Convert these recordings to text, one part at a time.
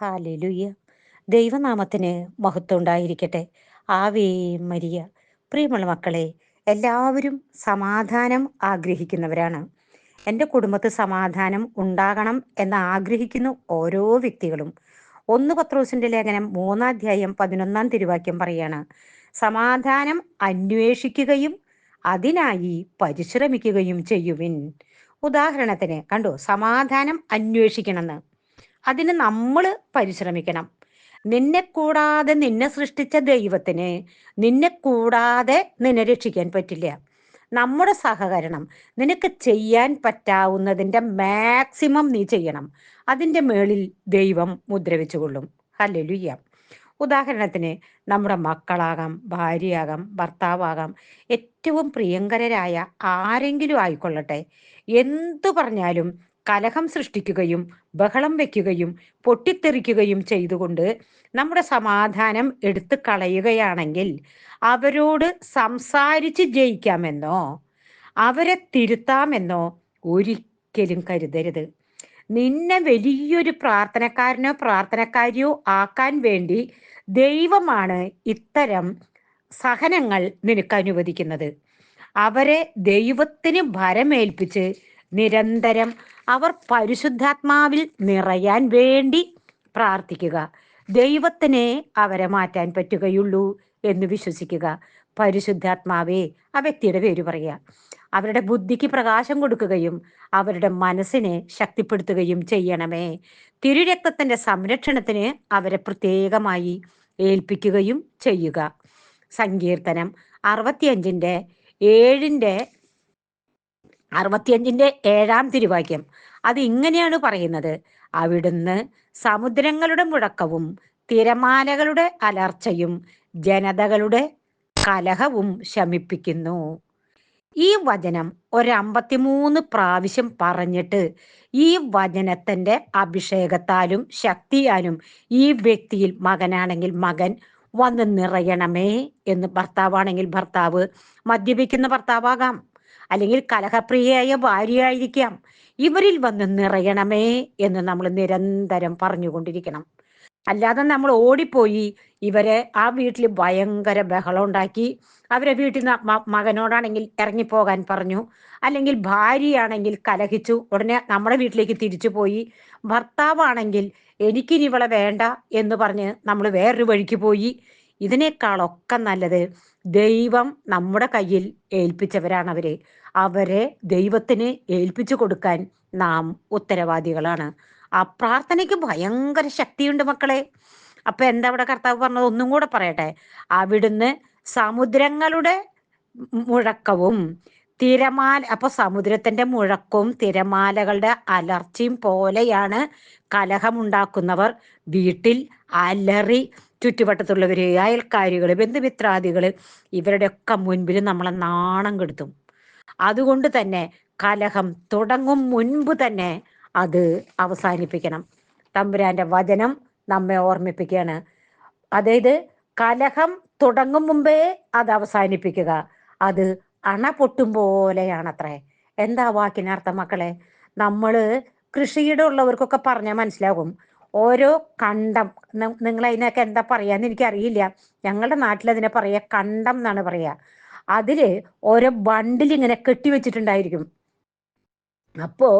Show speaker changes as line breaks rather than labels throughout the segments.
ഹാലലുയ്യ ദൈവനാമത്തിന് മഹത്വം ഉണ്ടായിരിക്കട്ടെ. ആവേ മരിയ. പ്രിയമുള്ള മക്കളെ എല്ലാവരും സമാധാനം ആഗ്രഹിക്കുന്നവരാണ്. എന്റെ കുടുംബത്തിൽ സമാധാനം ഉണ്ടാകണം എന്ന് ആഗ്രഹിക്കുന്നു ഓരോ വ്യക്തികളും. ഒന്ന് പത്രോസിന്റെ ലേഖനം മൂന്നാധ്യായം പതിനൊന്നാം തിരുവാക്യം പറയാണ് സമാധാനം അന്വേഷിക്കുകയും അതിനായി പരിശ്രമിക്കുകയും ചെയ്യുവിൻ. ഉദാഹരണത്തിന് കണ്ടു സമാധാനം അന്വേഷിക്കണമെന്ന്. അതിന് നമ്മൾ പരിശ്രമിക്കണം. നിന്നെ കൂടാതെ നിന്നെ സൃഷ്ടിച്ച ദൈവത്തിന് നിന്നെ കൂടാതെ നിന്നെ രക്ഷിക്കാൻ പറ്റില്ല. നമ്മുടെ സഹകരണം നിനക്ക് ചെയ്യാൻ പറ്റാവുന്നതിന്റെ മാക്സിമം നീ ചെയ്യണം. അതിന്റെ മേളിൽ ദൈവം മുദ്ര വെച്ചുകൊള്ളും ഹല്ലേലൂയ്യ. ഉദാഹരണത്തിന് നമ്മുടെ മക്കളാകാം ഭാര്യയാകാം ഭർത്താവാകാം ഏറ്റവും പ്രിയങ്കരരായ ആരെങ്കിലും ആയിക്കൊള്ളട്ടെ. എന്തു പറഞ്ഞാലും കലഹം സൃഷ്ടിക്കുകയും ബഹളം വയ്ക്കുകയും പൊട്ടിത്തെറിക്കുകയും ചെയ്തുകൊണ്ട് നമ്മുടെ സമാധാനം എടുത്തു കളയുകയാണെങ്കിൽ അവരോട് സംസാരിച്ച് ജയിക്കാമെന്നോ അവരെ തിരുത്താമെന്നോ ഒരിക്കലും കരുതരുത്. നിന്നെ വലിയൊരു പ്രാർത്ഥനക്കാരനോ പ്രാർത്ഥനക്കാരിയോ ആക്കാൻ വേണ്ടി ദൈവമാണ് ഇത്തരം സഹനങ്ങൾ നിനക്ക് അനുവദിക്കുന്നത്. അവരെ ദൈവത്തിന് ഭരമേൽപ്പിച്ച് നിരന്തരം അവർ പരിശുദ്ധാത്മാവിൽ നിറയാൻ വേണ്ടി പ്രാർത്ഥിക്കുക. ദൈവത്തിനെ അവരെ മാറ്റാൻ പറ്റുകയുള്ളൂ എന്ന് വിശ്വസിക്കുക. പരിശുദ്ധാത്മാവേ ആ വ്യക്തിയുടെ പേര് പറയുക. അവരുടെ ബുദ്ധിക്ക് പ്രകാശം കൊടുക്കുകയും അവരുടെ മനസ്സിനെ ശക്തിപ്പെടുത്തുകയും ചെയ്യണമേ. തിരുരക്തത്തിന്റെ സംരക്ഷണത്തിന് അവരെ പ്രത്യേകമായി ഏൽപ്പിക്കുകയും ചെയ്യുക. സങ്കീർത്തനം അറുപത്തിയഞ്ചിന്റെ ഏഴിന്റെ അറുപത്തിയഞ്ചിന്റെ ഏഴാം തിരുവാക്യം. അത് ഇങ്ങനെയാണ് പറയുന്നത്. അവിടുന്ന് സമുദ്രങ്ങളുടെ മുഴക്കവും തിരമാലകളുടെ അലർച്ചയും ജനതകളുടെ കലഹവും ശമിപ്പിക്കുന്നു. ഈ വചനം ഒരമ്പത്തിമൂന്ന് പ്രാവശ്യം പറഞ്ഞിട്ട് ഈ വചനത്തിന്റെ അഭിഷേകത്താലും ശക്തിയാലും ഈ വ്യക്തിയിൽ മകനാണെങ്കിൽ മകൻ വന്ന് നിറയണമേ എന്ന് ഭർത്താവാണെങ്കിൽ ഭർത്താവ് മദ്യപിക്കുന്ന ഭർത്താവാകാം. അല്ലെങ്കിൽ കലഹപ്രിയയായ ഭാര്യയായിരിക്കാം. ഇവരിൽ വന്ന് നിറയണമേ എന്ന് നമ്മൾ നിരന്തരം പറഞ്ഞുകൊണ്ടിരിക്കണം. അല്ലാതെ നമ്മൾ ഓടിപ്പോയി ഇവരെ ആ വീട്ടിൽ ഭയങ്കര ബഹളം ഉണ്ടാക്കി. അവരെ വീട്ടിൽ നിന്ന് മകനോടാണെങ്കിൽ ഇറങ്ങിപ്പോകാൻ പറഞ്ഞു. അല്ലെങ്കിൽ ഭാര്യയാണെങ്കിൽ കലഹിച്ചു. ഉടനെ നമ്മുടെ വീട്ടിലേക്ക് തിരിച്ചു പോയി. ഭർത്താവാണെങ്കിൽ എനിക്കിനി ഇവളെ വേണ്ട എന്ന് പറഞ്ഞ് നമ്മൾ വേറൊരു വഴിക്ക് പോയി. ഇതിനേക്കാളൊക്കെ നല്ലത് ദൈവം നമ്മുടെ കയ്യിൽ ഏൽപ്പിച്ചവരാണ് അവരെ. അവരെ ദൈവത്തിന് ഏൽപ്പിച്ചു കൊടുക്കാൻ നാം ഉത്തരവാദികളാണ്. ആ പ്രാർത്ഥനയ്ക്ക് ഭയങ്കര ശക്തിയുണ്ട് മക്കളെ. അപ്പൊ എന്താ അവിടെ കർത്താവ് പറഞ്ഞത്? ഒന്നും കൂടെ പറയട്ടെ. അവിടുന്ന് സമുദ്രങ്ങളുടെ മുഴക്കവും തിരമാല അപ്പൊ സമുദ്രത്തിന്റെ മുഴക്കവും തിരമാലകളുടെ അലർച്ചയും പോലെയാണ് കലഹമുണ്ടാക്കുന്നവർ വീട്ടിൽ അലറി ചുറ്റുവട്ടത്തുള്ളവര് അയൽക്കാരികൾ ബന്ധുമിത്രാദികൾ ഇവരുടെയൊക്കെ മുൻപിൽ നമ്മളെ നാണം കെടുത്തും. അതുകൊണ്ട് തന്നെ കലഹം തുടങ്ങും മുൻപ് തന്നെ അത് അവസാനിപ്പിക്കണം. തമ്പുരാന്റെ വചനം നമ്മെ ഓർമ്മിപ്പിക്കുകയാണ്. അതായത് കലഹം തുടങ്ങും മുമ്പേ അത് അവസാനിപ്പിക്കുക. അത് അണ പൊട്ടും പോലെയാണത്രേ. എന്താ വാക്കിനർത്ഥം മക്കളെ? നമ്മൾ കൃഷിയുടെ ഉള്ളവർക്കൊക്കെ പറഞ്ഞാൽ മനസ്സിലാകും. ഓരോ കണ്ടം. നിങ്ങൾ അതിനൊക്കെ എന്താ പറയാന്ന് എനിക്കറിയില്ല. ഞങ്ങളുടെ നാട്ടിൽ അതിനെ പറയാ കണ്ടം എന്നാണ് പറയാ. അതിൽ ഓരോ ബണ്ടിൽ ഇങ്ങനെ കെട്ടിവെച്ചിട്ടുണ്ടായിരിക്കും അപ്പോ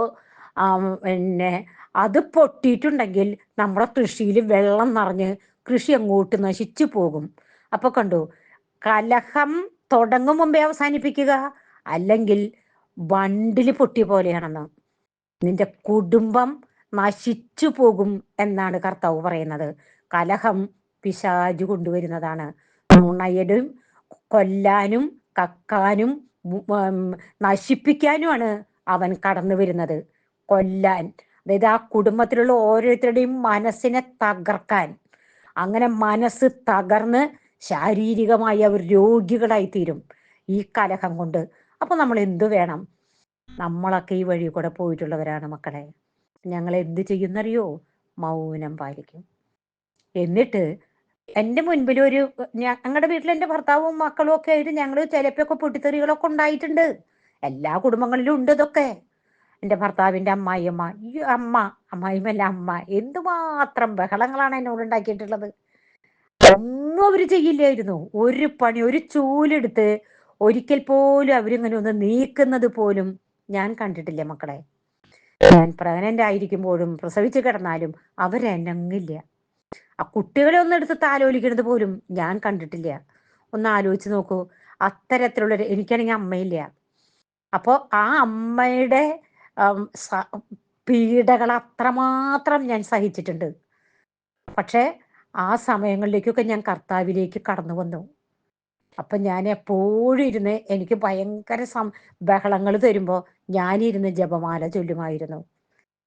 പിന്നെ അത് പൊട്ടിയിട്ടുണ്ടെങ്കിൽ നമ്മുടെ കൃഷിയിൽ വെള്ളം നിറഞ്ഞ് കൃഷി അങ്ങോട്ട് നശിച്ചു പോകും. അപ്പൊ കണ്ടു കലഹം തുടങ്ങും മുമ്പേ അവസാനിപ്പിക്കുക അല്ലെങ്കിൽ വണ്ടിൽ പൊട്ടിയ പോലെയാണെന്ന്. നിന്റെ കുടുംബം നശിച്ചു പോകും എന്നാണ് കർത്താവ് പറയുന്നത്. കലഹം പിശാജു കൊണ്ടുവരുന്നതാണ്. നുണയടും കൊല്ലാനും കക്കാനും നശിപ്പിക്കാനുമാണ് അവൻ കടന്നു വരുന്നത് കൊല്ലാൻ. അതായത് ആ കുടുംബത്തിലുള്ള ഓരോരുത്തരുടെയും മനസ്സിനെ തകർക്കാൻ. അങ്ങനെ മനസ്സ് തകർന്ന് ശാരീരികമായി അവർ രോഗികളായി തീരും ഈ കലഹം കൊണ്ട്. അപ്പൊ നമ്മൾ എന്തു വേണം? നമ്മളൊക്കെ ഈ വഴി കൂടെ പോയിട്ടുള്ളവരാണ് മക്കളെ. ഞങ്ങൾ എന്ത് ചെയ്യുന്നറിയോ? മൗനം പാലിക്കും. എന്നിട്ട് എന്റെ മുൻപിൽ ഒരു ഞങ്ങളുടെ വീട്ടിൽ എന്റെ ഭർത്താവും മക്കളും ഒക്കെ ആയിട്ട് ഞങ്ങൾ ചിലപ്പോഴൊക്കെ പൊട്ടിത്തെറികളൊക്കെ ഉണ്ടായിട്ടുണ്ട്. എല്ലാ കുടുംബങ്ങളിലും ഉണ്ട് ഇതൊക്കെ. എന്റെ ഭർത്താവിന്റെ അമ്മായിയമ്മ ഈ അമ്മ അമ്മായിമല്ല അമ്മ എന്തുമാത്രം ബഹളങ്ങളാണ് എന്നോട് ഉണ്ടാക്കിയിട്ടുള്ളത്. ഒന്നും അവർ ചെയ്യില്ലായിരുന്നു. ഒരു പണി ഒരു ചൂലെടുത്ത് ഒരിക്കൽ പോലും അവരിങ്ങനെ ഒന്ന് നീക്കുന്നത് പോലും ഞാൻ കണ്ടിട്ടില്ല മക്കളെ. ഞാൻ പ്രഗ്നന്റ് ആയിരിക്കുമ്പോഴും പ്രസവിച്ചു കിടന്നാലും അവരെനങ്ങില്ല ആ കുട്ടികളെ ഒന്ന് എടുത്ത് താലോലിക്കുന്നത് പോലും ഞാൻ കണ്ടിട്ടില്ല. ഒന്ന് ആലോചിച്ച് നോക്കൂ. അത്തരത്തിലുള്ള എനിക്കാണെങ്കിൽ അമ്മയില്ല. അപ്പോ ആ അമ്മയുടെ പീഡകൾ അത്രമാത്രം ഞാൻ സഹിച്ചിട്ടുണ്ട്. പക്ഷേ ആ സമയങ്ങളിലേക്കൊക്കെ ഞാൻ കർത്താവിലേക്ക് കടന്നു വന്നു അപ്പൊ ഞാൻ എപ്പോഴും ഇരുന്ന് എനിക്ക് ഭയങ്കര സം ബഹളങ്ങൾ തരുമ്പോൾ ഞാനിരുന്ന് ജപമാല ചൊല്ലുമായിരുന്നു.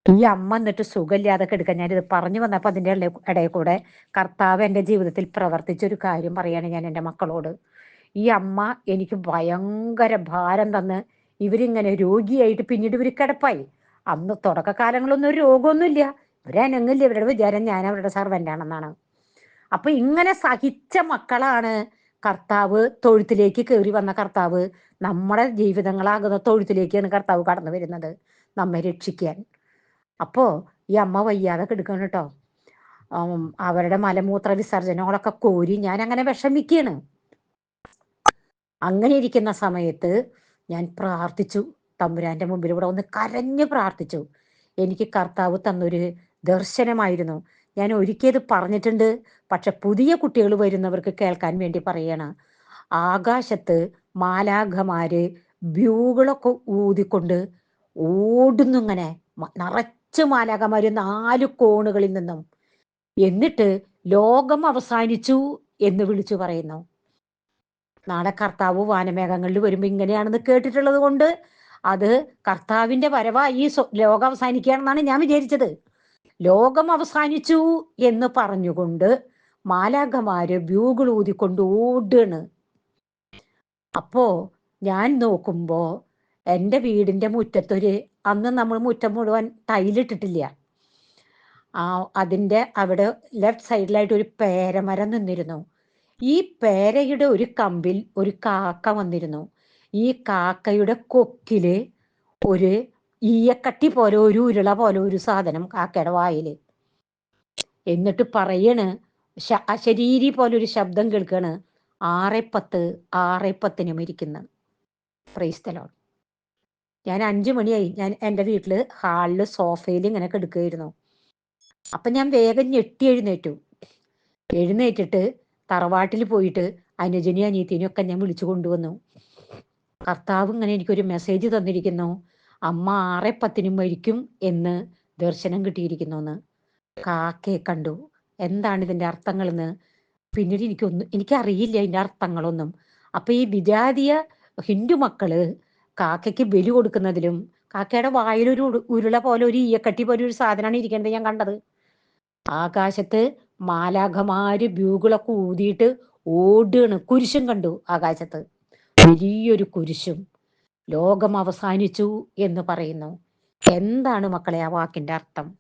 ഈ അമ്മ എന്നിട്ട് സുഖമില്ലാതെ എടുക്കാൻ ഞാനിത് പറഞ്ഞു വന്നപ്പോൾ അതിന്റെ ഇടയിൽ കൂടെ കർത്താവ് എന്റെ ജീവിതത്തിൽ പ്രവർത്തിച്ചൊരു കാര്യം പറയാണ് ഞാൻ എന്റെ മക്കളോട്. ഈ അമ്മ എനിക്ക് ഭയങ്കര ഭാരം തന്ന് ഇവരിങ്ങനെ രോഗിയായിട്ട് പിന്നീട് ഇവർ കിടപ്പായി. അന്ന് തുടക്കകാലങ്ങളൊന്നും ഒരു രോഗമൊന്നുമില്ല. ഇവരനങ്ങില്ല ഇവരുടെ വിചാരം ഞാൻ അവരുടെ സർവന്റാണെന്നാണ് അപ്പൊ ഇങ്ങനെ സഹിച്ച മക്കളാണ് കർത്താവ് തൊഴുത്തിലേക്ക് കയറി വന്ന കർത്താവ് നമ്മുടെ ജീവിതങ്ങളാകുന്ന തൊഴുത്തിലേക്കാണ് കർത്താവ് കടന്നു വരുന്നത്. നമ്മെ രക്ഷിക്കാൻ. അപ്പോ ഈ അമ്മ വയ്യാതെ കെടുക്കണം കേട്ടോ. അവരുടെ മലമൂത്ര വിസർജനങ്ങളൊക്കെ കോരി ഞാൻ അങ്ങനെ വിഷമിക്കാണ്. അങ്ങനെ ഇരിക്കുന്ന സമയത്ത് ഞാൻ പ്രാർത്ഥിച്ചു. തമ്പുരാന്റെ മുമ്പിൽ ഇവിടെ ഒന്ന് കരഞ്ഞു പ്രാർത്ഥിച്ചു. എനിക്ക് കർത്താവ് തന്നൊരു ദർശനമായിരുന്നു. ഞാൻ ഒരിക്കൽ പറഞ്ഞിട്ടുണ്ട്. പക്ഷെ പുതിയ കുട്ടികൾ വരുന്നവർക്ക് കേൾക്കാൻ വേണ്ടി പറയണ. ആകാശത്ത് മാലാഖമാര് ബ്യൂകളൊക്കെ ഊതിക്കൊണ്ട് ഓടുന്നു ഇങ്ങനെ നിറച്ച് മാലാഖമാര് നാല് കോണുകളിൽ നിന്നും. എന്നിട്ട് ലോകം അവസാനിച്ചു എന്ന് വിളിച്ചു പറയുന്നു. നാളെ കർത്താവ് വാനമേഘങ്ങളിൽ വരുമ്പോൾ ഇങ്ങനെയാണെന്ന് കേട്ടിട്ടുള്ളത് കൊണ്ട് അത് കർത്താവിന്റെ വരവാ ഈ ലോകം അവസാനിക്കുകയാണെന്നാണ് ഞാൻ വിചാരിച്ചത്. ലോകം അവസാനിച്ചു എന്ന് പറഞ്ഞുകൊണ്ട് മാലാഖമാര് ബ്യൂഗിൾ ഊതിക്കൊണ്ട് ഓടുകയാണ്. അപ്പോ ഞാൻ നോക്കുമ്പോ എന്റെ വീടിന്റെ മുറ്റത്തൊരു അന്ന് നമ്മൾ മുറ്റം മുഴുവൻ ടൈലിട്ടിട്ടില്ല. ആ അതിന്റെ അവിടെ ലെഫ്റ്റ് സൈഡിലായിട്ട് ഒരു പേരമരം നിന്നിരുന്നു. ഈ പേരയുടെ ഒരു കമ്പിൽ ഒരു കാക്ക വന്നിരുന്നു. ഈ കാക്കയുടെ കൊക്കിൽ ഒരു ഈയക്കട്ടി പോലെ ഒരു ഉരുള പോലെ ഒരു സാധനം കാക്കയുടെ വായിൽ. എന്നിട്ട് പറയണ് അശരീരി പോലെ ഒരു ശബ്ദം കേൾക്കാണ്. ആറെ പത്ത് ആറെ പത്തിന് മരിക്കുന്ന പ്രൈസ്തലോൺ ഞാൻ അഞ്ചു മണിയായി. ഞാൻ എന്റെ വീട്ടിൽ ഹാളിൽ സോഫയിൽ ഇങ്ങനെ കിടക്കുകയായിരുന്നു അപ്പൊ ഞാൻ വേഗം ഞെട്ടി എഴുന്നേറ്റു. എഴുന്നേറ്റിട്ട് തറവാട്ടിൽ പോയിട്ട് അനുജനി അനിയത്തിനും ഒക്കെ ഞാൻ വിളിച്ചു കൊണ്ടുവന്നു. കർത്താവ് ഇങ്ങനെ എനിക്കൊരു മെസ്സേജ് തന്നിരിക്കുന്നു. അമ്മ ആറെ പത്തിനും മരിക്കും എന്ന് ദർശനം കിട്ടിയിരിക്കുന്നു എന്ന് കാക്കയെ കണ്ടു. എന്താണ് ഇതിന്റെ അർത്ഥങ്ങളെന്ന്? പിന്നീട് എനിക്കൊന്നും എനിക്കറിയില്ല ഇതിന്റെ അർത്ഥങ്ങളൊന്നും. അപ്പൊ ഈ വിജാതീയ ഹിന്ദു മക്കൾ കാക്കയ്ക്ക് ബലി കൊടുക്കുന്നതിലും കാക്കയുടെ വായിലൊരു ഉരുള പോലെ ഒരു ഈയക്കട്ടി പോലെ ഒരു സാധനമാണ് ഇരിക്കേണ്ടത് ഞാൻ കണ്ടത്. ആകാശത്ത് മാലാഖമാര് ബ്യൂകളൊക്കെ ഊതിയിട്ട് ഓടുകയാണ്. കുരിശും കണ്ടു ആകാശത്ത്. വലിയൊരു കുരിശും. ലോകം അവസാനിച്ചു എന്ന് പറയുന്നു. എന്താണ് മക്കളെ ആ വാക്കിന്റെ അർത്ഥം?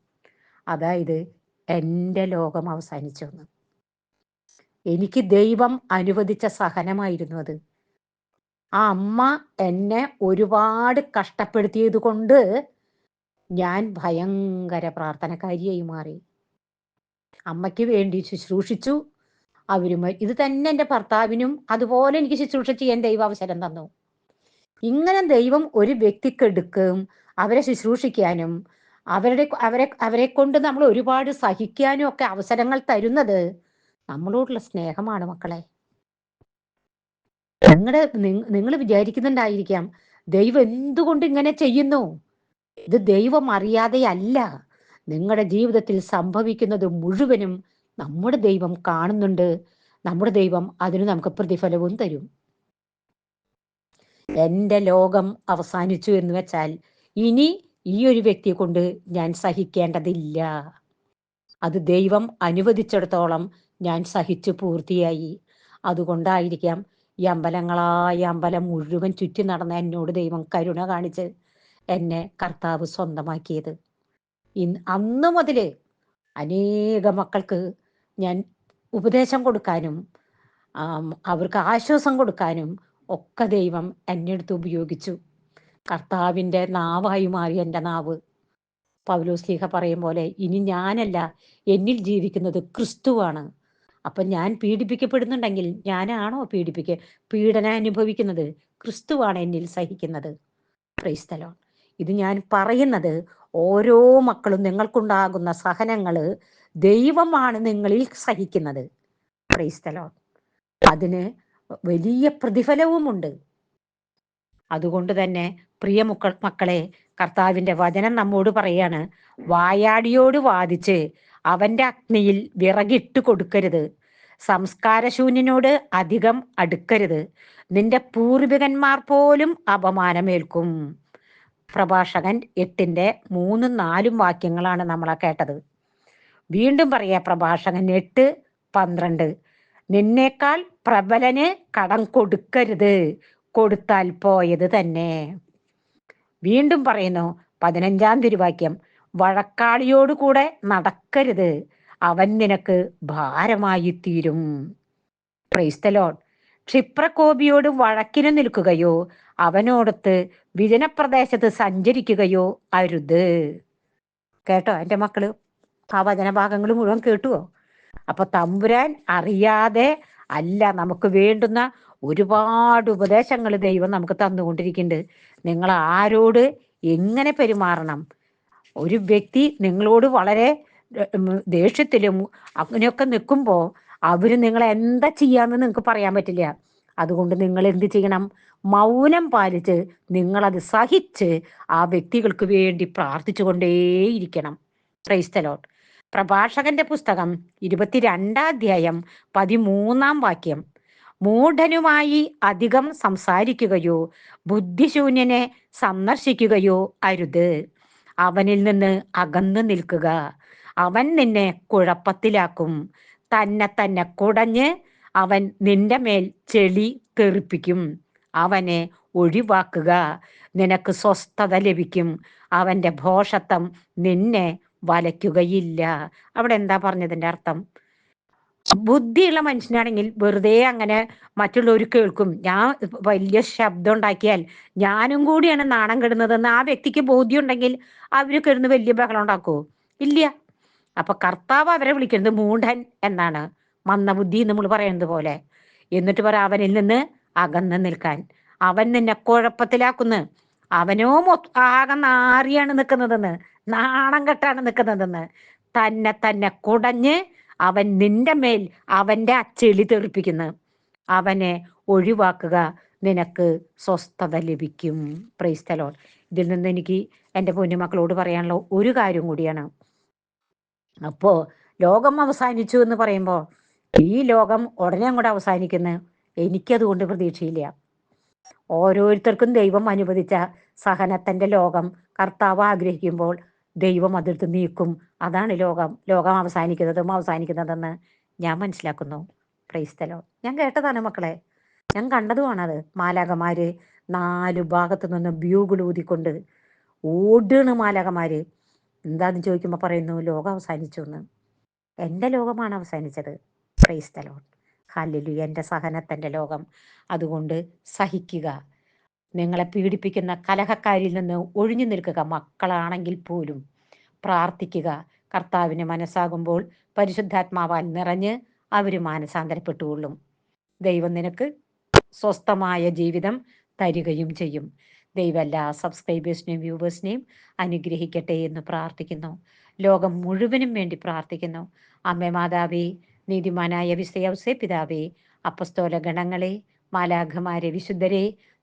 അതായത് എന്റെ ലോകം അവസാനിച്ചു എന്ന്. എനിക്ക് ദൈവം അനുവദിച്ച സഹനമായിരുന്നു അത്. ആ അമ്മ എന്നെ ഒരുപാട് കഷ്ടപ്പെടുത്തിയത് കൊണ്ട് ഞാൻ ഭയങ്കര പ്രാർത്ഥനക്കാരിയായി മാറി. അമ്മയ്ക്ക് വേണ്ടി ശുശ്രൂഷിച്ചു. അവരും ഇത് തന്നെ എന്റെ ഭർത്താവിനും അതുപോലെ എനിക്ക് ശുശ്രൂഷ ചെയ്യാൻ ദൈവം അവസരം തന്നു. ഇങ്ങനെ ദൈവം ഒരു വ്യക്തിക്ക് എടുക്കും അവരെ ശുശ്രൂഷിക്കാനും അവരുടെ അവരെ അവരെ കൊണ്ട് നമ്മൾ ഒരുപാട് സഹിക്കാനും ഒക്കെ അവസരങ്ങൾ തരുന്നത് നമ്മളോടുള്ള സ്നേഹമാണ് മക്കളെ. നിങ്ങളുടെ നിങ്ങൾ വിചാരിക്കുന്നുണ്ടായിരിക്കാം ദൈവം എന്തുകൊണ്ട് ഇങ്ങനെ ചെയ്യുന്നു? ഇത് ദൈവം അറിയാതെയല്ല നിങ്ങളുടെ ജീവിതത്തിൽ സംഭവിക്കുന്നത് മുഴുവനും നമ്മുടെ ദൈവം കാണുന്നുണ്ട്. നമ്മുടെ ദൈവം അതിന് നമുക്ക് പ്രതിഫലവും തരും. എന്റെ ലോകം അവസാനിച്ചു എന്ന് വെച്ചാൽ ഇനി ഈ ഒരു വ്യക്തിയെ കൊണ്ട് ഞാൻ സഹിക്കേണ്ടതില്ല. അത് ദൈവം അനുവദിച്ചിടത്തോളം ഞാൻ സഹിച്ചു പൂർത്തിയായി. അതുകൊണ്ടായിരിക്കാം ഈ അമ്പലങ്ങളായ അമ്പലം മുഴുവൻ ചുറ്റി നടന്ന എന്നോട് ദൈവം കരുണ കാണിച്ച് എന്നെ കർത്താവ് സ്വന്തമാക്കിയത്. ഇന്ന് അന്ന് മുതൽ അനേക മക്കൾക്ക് ഞാൻ ഉപദേശം കൊടുക്കാനും അവർക്ക് ആശ്വാസം കൊടുക്കാനും ഒക്കെ ദൈവം എന്നെ എടുത്ത് ഉപയോഗിച്ചു. കർത്താവിന്റെ നാവായി മാറി എന്റെ നാവ്. പൗലോസ്ലീഹ പറയും പോലെ ഇനി ഞാനല്ല എന്നിൽ ജീവിക്കുന്നത് ക്രിസ്തുവാണ്. അപ്പൊ ഞാൻ പീഡിപ്പിക്കപ്പെടുന്നുണ്ടെങ്കിൽ ഞാനാണോ പീഡിപ്പിക്ക പീഡന അനുഭവിക്കുന്നത്? ക്രിസ്തുവാണ് എന്നിൽ സഹിക്കുന്നത്. ക്രൈസ്തലോ ഇത് ഞാൻ പറയുന്നത് ഓരോ മക്കളും നിങ്ങൾക്കുണ്ടാകുന്ന സഹനങ്ങൾ ദൈവമാണ് നിങ്ങളിൽ സഹിക്കുന്നത്. ക്രൈസ്തലോ അതിന് വലിയ പ്രതിഫലവുമുണ്ട്. അതുകൊണ്ട് തന്നെ പ്രിയ മുക്കൾ മക്കളെ കർത്താവിന്റെ വചനം നമ്മോട് പറയാണ് വായാടിയോട് വാദിച്ച് അവന്റെ അഗ്നിയിൽ വിറകിട്ട് കൊടുക്കരുത്. സംസ്കാരശൂന്യനോട് അധികം അടുക്കരുത്. നിന്റെ പൂർവികന്മാർ പോലും അപമാനമേൽക്കും. പ്രഭാഷകൻ എട്ടിന്റെ മൂന്നും നാലും വാക്യങ്ങളാണ് നമ്മളെ കേട്ടത്. വീണ്ടും പറയാ പ്രഭാഷകൻ എട്ട് പന്ത്രണ്ട്. നിന്നേക്കാൾ പ്രബലന് കടം കൊടുക്കരുത്. കൊടുത്താൽ പോയത് തന്നെ. വീണ്ടും പറയുന്നു പതിനഞ്ചാം തിരുവാക്യം വഴക്കാളിയോട് കൂടെ നടക്കരുത്. അവൻ നിനക്ക് ഭാരമായി തീരും ക്രൈസ്തലോൺ ക്ഷിപ്രകോപിയോട് വഴക്കിന് നിൽക്കുകയോ അവനോടത്ത് വിജനപ്രദേശത്ത് സഞ്ചരിക്കുകയോ അരുത്. കേട്ടോ എന്റെ മക്കൾ ആ വചനഭാഗങ്ങൾ മുഴുവൻ കേട്ടുവോ? അപ്പൊ തമ്പുരാൻ അറിയാതെ അല്ല നമുക്ക് വേണ്ടുന്ന ഒരുപാട് ഉപദേശങ്ങൾ ദൈവം നമുക്ക് തന്നുകൊണ്ടിരിക്കുന്നുണ്ട്. നിങ്ങൾ ആരോട് എങ്ങനെ പെരുമാറണം? ഒരു വ്യക്തി നിങ്ങളോട് വളരെ ദേഷ്യത്തിലും അങ്ങനെയൊക്കെ നിൽക്കുമ്പോൾ അവർ നിങ്ങൾ എന്താ ചെയ്യാന്ന് നിങ്ങൾക്ക് പറയാൻ പറ്റില്ല. അതുകൊണ്ട് നിങ്ങൾ എന്ത് ചെയ്യണം? മൗനം പാലിച്ച് നിങ്ങളത് സഹിച്ച് ആ വ്യക്തികൾക്ക് വേണ്ടി പ്രാർത്ഥിച്ചു കൊണ്ടേയിരിക്കണം ക്രൈസ്തലോട്ട് പ്രഭാഷകന്റെ പുസ്തകം ഇരുപത്തിരണ്ടാം അധ്യായം പതിമൂന്നാം വാക്യം. മൂഢനുമായി അധികം സംസാരിക്കുകയോ ബുദ്ധിശൂന്യനെ സന്ദർശിക്കുകയോ അരുത്. അവനിൽ നിന്ന് അകന്നു നിൽക്കുക. അവൻ നിന്നെ കുഴപ്പത്തിലാക്കും. തന്നെ തന്നെ കുടഞ്ഞ് അവൻ നിന്റെ മേൽ ചെളി തെറിപ്പിക്കും. അവനെ ഒഴിവാക്കുക. നിനക്ക് സ്വസ്ഥത ലഭിക്കും. അവന്റെ ഭോഷത്വം നിന്നെ വലയ്ക്കുകയില്ല. അവിടെ എന്താ പറഞ്ഞതിന്റെ അർത്ഥം? ബുദ്ധിയുള്ള മനുഷ്യനാണെങ്കിൽ വെറുതെ അങ്ങനെ മറ്റുള്ളവർ കേൾക്കും. ഞാൻ വലിയ ശബ്ദം ഉണ്ടാക്കിയാൽ ഞാനും കൂടിയാണ് നാണം കെടുന്നതെന്ന് ആ വ്യക്തിക്ക് ബോധ്യം ഉണ്ടെങ്കിൽ അവർ കിടന്ന് വലിയ ബഹളം ഉണ്ടാക്കുമോ ഇല്ല. അപ്പൊ കർത്താവ് അവരെ വിളിക്കുന്നത് മൂഢൻ എന്നാണ്. മന്ദബുദ്ധി നമ്മൾ പറയുന്നത് പോലെ. എന്നിട്ട് പറ അവനിൽ നിന്ന് അകന്ന് നിൽക്കാൻ. അവൻ നിന്നെ കുഴപ്പത്തിലാക്കുന്നു. അവനോ ആകെ നാറിയാണ് നിൽക്കുന്നതെന്ന്. നാണം കെട്ടാണ് നിൽക്കുന്നതെന്ന് തന്നെ തന്നെ കുടഞ്ഞ് അവൻ നിന്റെ മേൽ അവന്റെ അച്ചെളി തെറിപ്പിക്കുന്നു. അവനെ ഒഴിവാക്കുക നിനക്ക് സ്വസ്ഥത ലഭിക്കും. പ്രൈസ്തലോൺ ഇതിൽ നിന്ന് എനിക്ക് എന്റെ പൊന്നുമക്കളോട് പറയാനുള്ള ഒരു കാര്യം കൂടിയാണ്. അപ്പോൾ ലോകം അവസാനിച്ചു എന്ന് പറയുമ്പോൾ ഈ ലോകം ഉടനെ അങ്ങോട്ട് അവസാനിക്കുന്ന. എനിക്കതുകൊണ്ട് പ്രതീക്ഷയില്ല. ഓരോരുത്തർക്കും ദൈവം അനുവദിച്ച സഹനത്തിന്റെ ലോകം കർത്താവ് ആഗ്രഹിക്കുമ്പോൾ ദൈവം അതിർത്ത് നീക്കും. അതാണ് ലോകം. ലോകം അവസാനിക്കുന്നതും അവസാനിക്കുന്നതെന്ന് ഞാൻ മനസ്സിലാക്കുന്നു. പ്രൈസ്തലോ ഞാൻ കേട്ടതാണ് മക്കളെ. ഞാൻ കണ്ടതുമാണത്. മാലാകമാര് നാലു ഭാഗത്തു നിന്ന് ബ്യൂഗിൾ ഊതിക്കൊണ്ട് ഓടുകയാണ് മാലാകമാര് എന്താന്ന് ചോദിക്കുമ്പോൾ പറയുന്നു ലോകം അവസാനിച്ചു എന്ന്. എന്റെ ലോകമാണ് അവസാനിച്ചത്. പ്രൈസ്തലോ ഹല്ലിലു എന്റെ സഹനത്തിന്റെ ലോകം. അതുകൊണ്ട് സഹിക്കുക. നിങ്ങളെ പീഡിപ്പിക്കുന്ന കലഹക്കാരിൽ നിന്ന് ഒഴിഞ്ഞു നിൽക്കുക മക്കളാണെങ്കിൽ പോലും. പ്രാർത്ഥിക്കുക. കർത്താവിന് മനസ്സാകുമ്പോൾ പരിശുദ്ധാത്മാവാൽ നിറഞ്ഞ് അവർ മാനസാന്തരപ്പെട്ടുകൊള്ളും. ദൈവം നിനക്ക് സ്വസ്ഥമായ ജീവിതം തരികയും ചെയ്യും. ദൈവം എല്ലാ സബ്സ്ക്രൈബേഴ്സിനെയും വ്യൂവേഴ്സിനെയും അനുഗ്രഹിക്കട്ടെ എന്ന് പ്രാർത്ഥിക്കുന്നു. ലോകം മുഴുവനും വേണ്ടി പ്രാർത്ഥിക്കുന്നു. അമ്മ മാതാവേ നീതിമാനായ വിസയവസെ പിതാവേ അപ്പസ്തോല ഗണങ്ങളെ മാലാഖമാരെ വിശുദ്ധരെ